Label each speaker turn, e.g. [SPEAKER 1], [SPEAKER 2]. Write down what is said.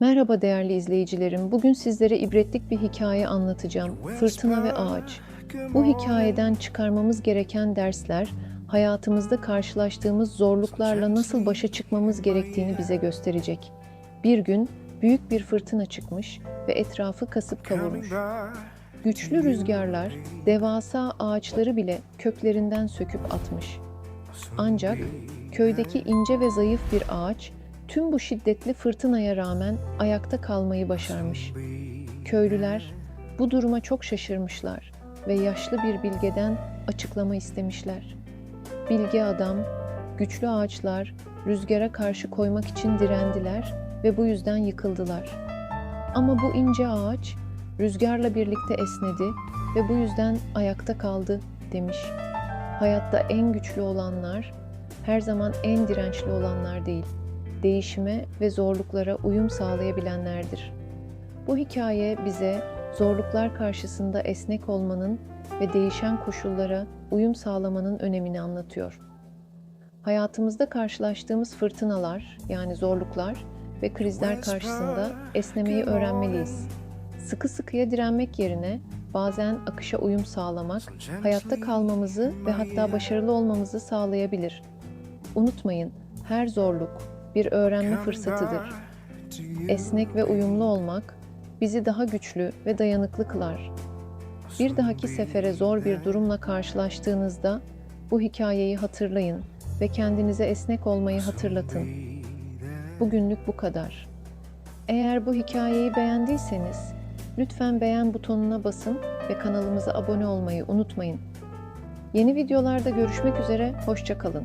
[SPEAKER 1] Merhaba değerli izleyicilerim. Bugün sizlere ibretlik bir hikaye anlatacağım. Fırtına ve Ağaç. Bu hikayeden çıkarmamız gereken dersler, hayatımızda karşılaştığımız zorluklarla nasıl başa çıkmamız gerektiğini bize gösterecek. Bir gün büyük bir fırtına çıkmış ve etrafı kasıp kavurmuş. Güçlü rüzgarlar devasa ağaçları bile köklerinden söküp atmış. Ancak köydeki ince ve zayıf bir ağaç tüm bu şiddetli fırtınaya rağmen ayakta kalmayı başarmış. Köylüler bu duruma çok şaşırmışlar ve yaşlı bir bilgeden açıklama istemişler. Bilge adam, güçlü ağaçlar rüzgara karşı koymak için direndiler ve bu yüzden yıkıldılar. Ama bu ince ağaç rüzgarla birlikte esnedi ve bu yüzden ayakta kaldı demiş. Hayatta en güçlü olanlar her zaman en dirençli olanlar değil, değişime ve zorluklara uyum sağlayabilenlerdir. Bu hikaye bize zorluklar karşısında esnek olmanın ve değişen koşullara uyum sağlamanın önemini anlatıyor. Hayatımızda karşılaştığımız fırtınalar, yani zorluklar ve krizler karşısında esnemeyi öğrenmeliyiz. Sıkı sıkıya direnmek yerine bazen akışa uyum sağlamak, hayatta kalmamızı ve hatta başarılı olmamızı sağlayabilir. Unutmayın, her zorluk bir öğrenme fırsatıdır. Esnek ve uyumlu olmak bizi daha güçlü ve dayanıklı kılar. Bir dahaki sefere zor bir durumla karşılaştığınızda bu hikayeyi hatırlayın ve kendinize esnek olmayı hatırlatın. Bugünlük bu kadar. Eğer bu hikayeyi beğendiyseniz lütfen beğen butonuna basın ve kanalımıza abone olmayı unutmayın. Yeni videolarda görüşmek üzere, hoşça kalın.